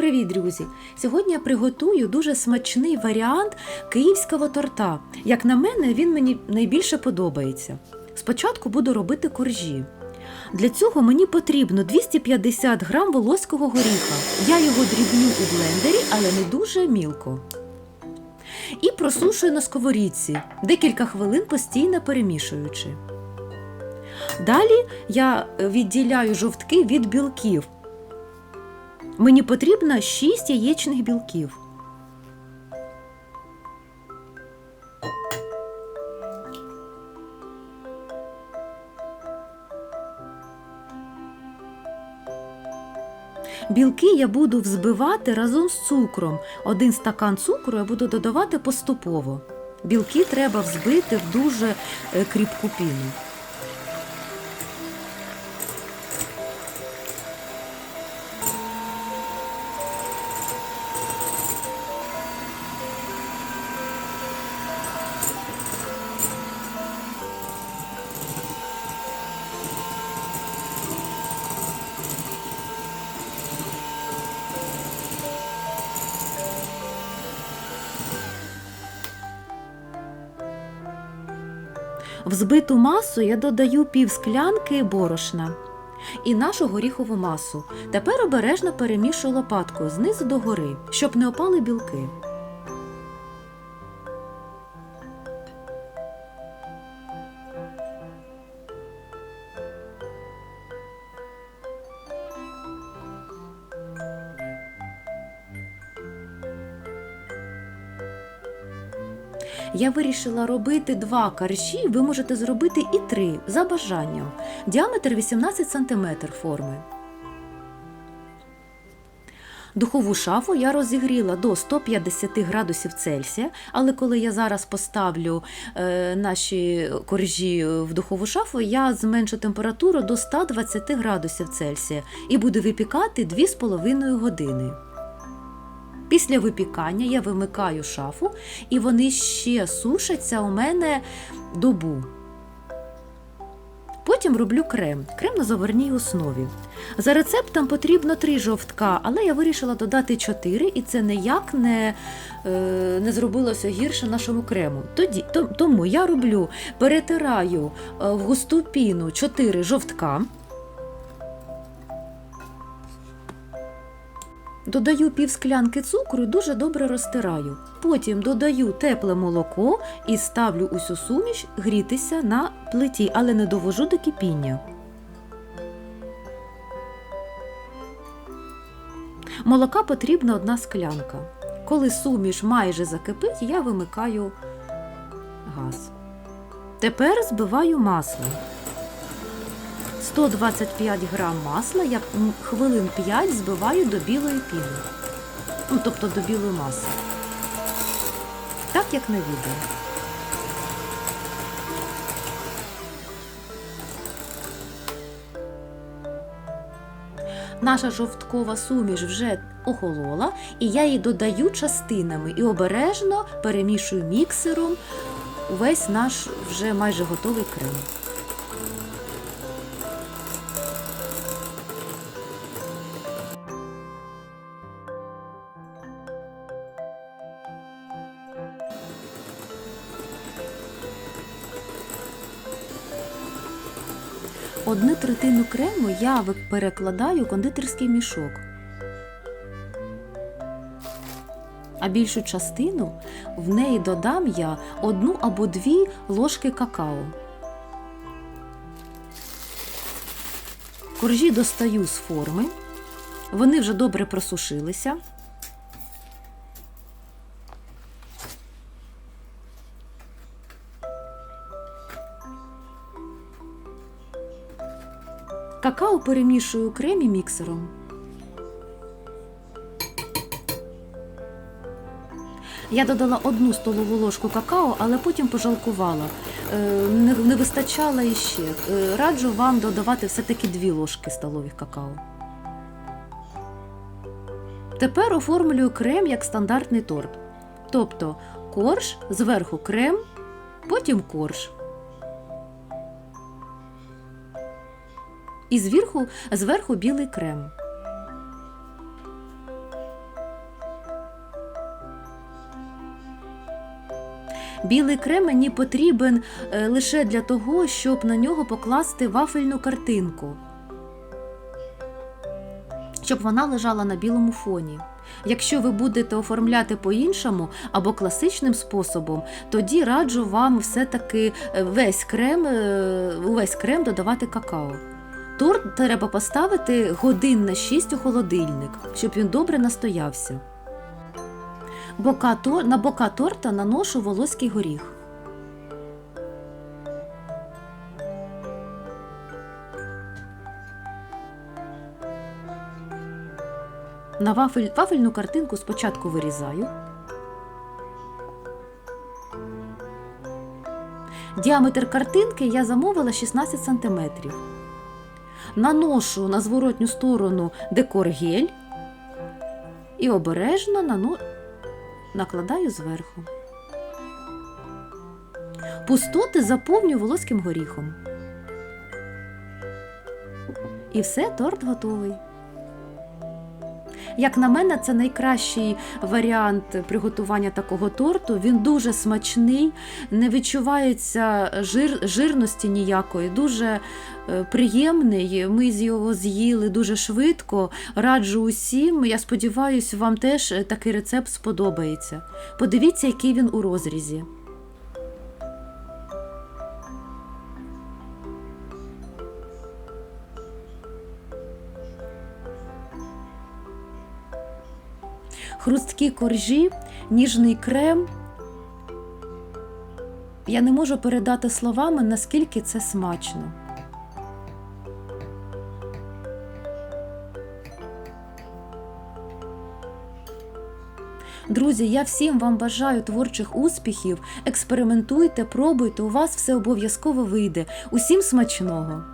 Привіт, друзі! Сьогодні я приготую дуже смачний варіант київського торта. Як на мене, він мені найбільше подобається. Спочатку буду робити коржі. Для цього мені потрібно 250 грам волоського горіха. Я його дрібню у блендері, але не дуже мілко. І просушую на сковорідці декілька хвилин постійно перемішуючи. Далі я відділяю жовтки від білків. Мені потрібно 6 яєчних білків. Білки я буду взбивати разом з цукром. Один стакан цукру я буду додавати поступово. Білки треба взбити в дуже е, кріпку піну. В збиту масу я додаю пів склянки борошна і нашу горіхову масу. Тепер обережно перемішую лопаткою знизу до гори, щоб не опали білки. Я вирішила робити два коржі, ви можете зробити і три за бажанням. Діаметр 18 см форми. Духову шафу я розігріла до 150 градусів Цельсія, але коли я зараз поставлю е, наші коржі в духову шафу, я зменшу температуру до 120 градусів Цельсія і буду випікати 2,5 години. Після випікання я вимикаю шафу, і вони ще сушаться у мене добу. Потім роблю крем. Крем на заварній основі. За рецептом потрібно 3 жовтка, але я вирішила додати 4, і це ніяк не, е, не зробилося гірше нашому крему. Тоді, то- тому я роблю, перетираю е, в густу піну 4 жовтка. Додаю пів склянки цукру і дуже добре розтираю. Потім додаю тепле молоко і ставлю усю суміш грітися на плиті, але не довожу до кипіння. Молока потрібна одна склянка. Коли суміш майже закипить, я вимикаю газ. Тепер збиваю масло. 125 грам масла я хвилин 5 збиваю до білої піни. Ну, тобто до білої маси. Так, як на відео. Наша жовткова суміш вже охолола, і я її додаю частинами і обережно перемішую міксером увесь наш вже майже готовий крем. Одну третину крему я перекладаю у кондитерський мішок. А більшу частину в неї додам я одну або дві ложки какао. Коржі достаю з форми. Вони вже добре просушилися. Какао перемішую у кремі міксером. Я додала одну столову ложку какао, але потім пожалкувала. Е, Не, не вистачало іще. Е, Раджу вам додавати все-таки дві ложки столових какао. Тепер оформлюю крем як стандартний торт. Тобто корж, зверху крем, потім корж. і зверху, зверху білий крем. Білий крем мені потрібен е, лише для того, щоб на нього покласти вафельну картинку, щоб вона лежала на білому фоні. Якщо ви будете оформляти по-іншому або класичним способом, тоді раджу вам все-таки е, весь крем, е, увесь крем додавати какао. Торт треба поставити годин на 6 у холодильник, щоб він добре настоявся. Бока. На бока торта наношу волоський горіх. На вафель... вафельну картинку спочатку вирізаю. Діаметр картинки я замовила 16 см. Наношу на зворотню сторону декор гель і обережно нано... накладаю зверху. Пустоти заповню волоським горіхом. І все, торт готовий. Як на мене, це найкращий варіант приготування такого торту. Він дуже смачний, не відчувається жир, жирності ніякої, дуже е, приємний. Ми з його з'їли дуже швидко. Раджу усім. Я сподіваюся, вам теж такий рецепт сподобається. Подивіться, який він у розрізі. Хрусткі коржі, ніжний крем. Я не можу передати словами, наскільки це смачно. Друзі, я всім вам бажаю творчих успіхів. Експериментуйте, пробуйте, у вас все обов'язково вийде. Усім смачного!